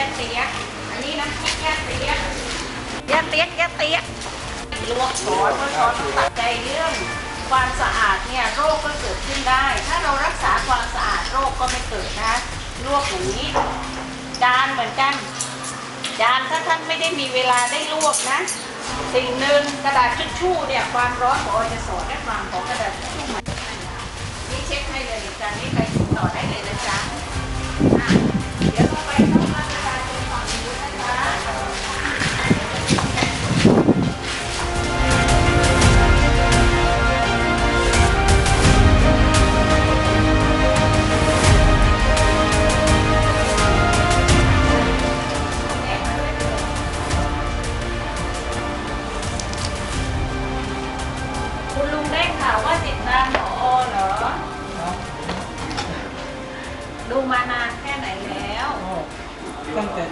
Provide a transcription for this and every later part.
ยเตี้อันนี้นะแยกเตี้ยแยกเตี้ยแยกเตี้ยลวกช้อนเพื่อช้อนตัดใจเรื่องความสะอาดเนี่ยโรคก็เกิดขึ้นได้ ถ้าเรารักษาความสะอาดโรคก็ไม่เกิดนะลวกอย่างนี้จานเหมือนกันจานถ้าท่านไม่ได้มีเวลาได้ลวกนะ สิ่งหนึ่งกระดาษทิชชู่เนี่ยความร้อนของอจะสอนได้ความของกระดาษทิชชู่นี่เช็คให้เลยจานนี้ไปต่อได้เลยนะจ๊ะ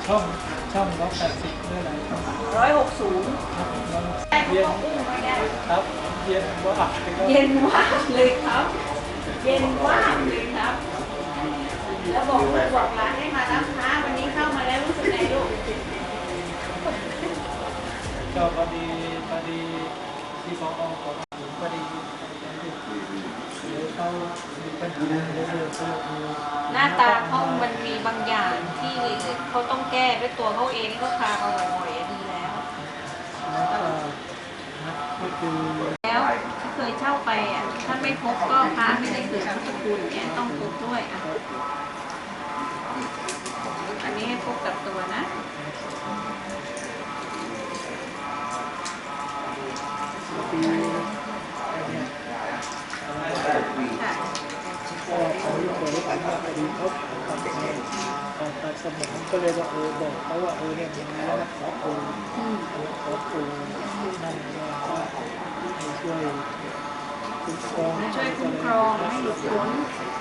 ช่องช่องร้อยแปดสิบเมื่อไหร่ครับร้อยหกศูนย์มันได้ทุเย็กนอุ้มไม่ได้ครับ เย็นว่าอัดเลยครับ เย็นว่างเลยครับเย็นว่างเลยครับ แล้วบอกลูกบอกหลานให้มารับค้าวันนี้เข้ามาแล้วรู้สึกไงลูกก็พอดีพอดีที่พอของผมพอดีเดี๋ยวเขามีปัญ หน้าตาเขามันมีบางอย่างที่เขาต้องแก้ด้วยตัวเขาเองเขาทามาบ่อยๆดีแล้วแล้วที่เคยเช่าไปอะถ้าไม่พบก็พระไม่ได้เกิดพุทธคุณเนี่ยต้องพบด้วยอะอันนี้ให้พบกับตัวนะ ดีเขาทำงานผ่าตัดสมองก็เลยว่าเออบอกเขาว่าเออเนี่ยมีแล้วขอปูขอปูนั่นว่าให้ช่วยคุ้มครองช่วยคุ้มครองให้หลุดพ้น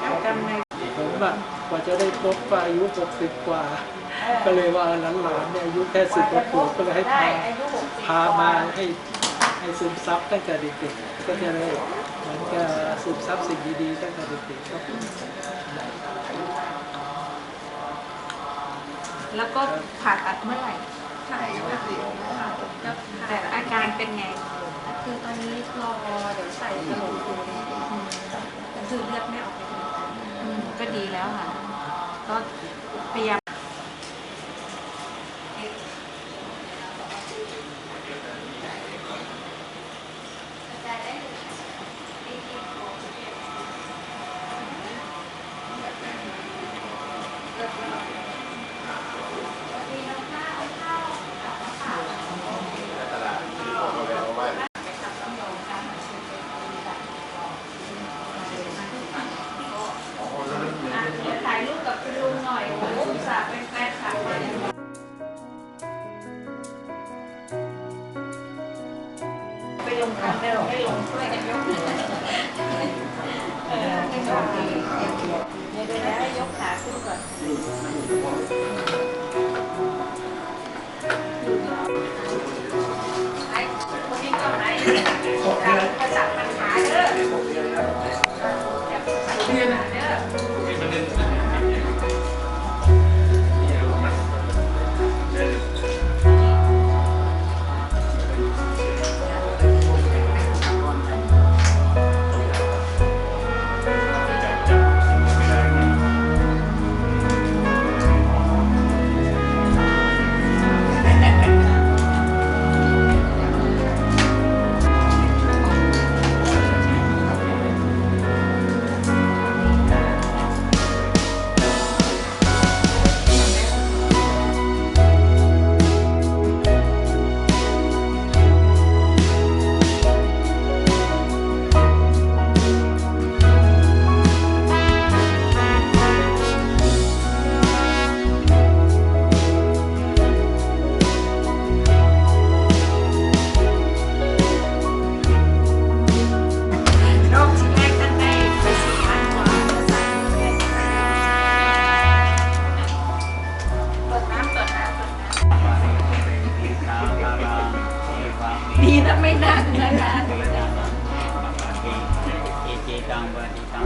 จากกรรมในผมอะกว่าจะได้พบอายุ60กว่า ก็เลยว่าหลานๆเนี่ยอายุแค่สิบกว่าขวบก็เลยให้พาพามาให้ให้ซึมซับตั้งแต่เด็กๆก็จะได้เหมือนกับซึมซับสิ่งดีๆตั้งแต่เด็กๆครับ แล้วก็ผ่าตัดเมื่อไหร่ใช่แต่อาการเป็นไง คือตอนนี้รอเดี๋ยวใส่กระโหลกดูแต่คือเลือดไม่ออกเลยอืมก็ดีแล้วค่ะ ก็พยายามอะ เดิมไม่ลงช่วยกันยกเออให้โชคดีเดี๋ยวเดี๋ยวให้ยกขาขึ้นก่อนไอ้คนนี้ก็ไหนประจับปัญหาเด้ออย่าประจับปัญหาเด้อ ดีนะไม่นั่งนะคะอิจิตังปฏิตัง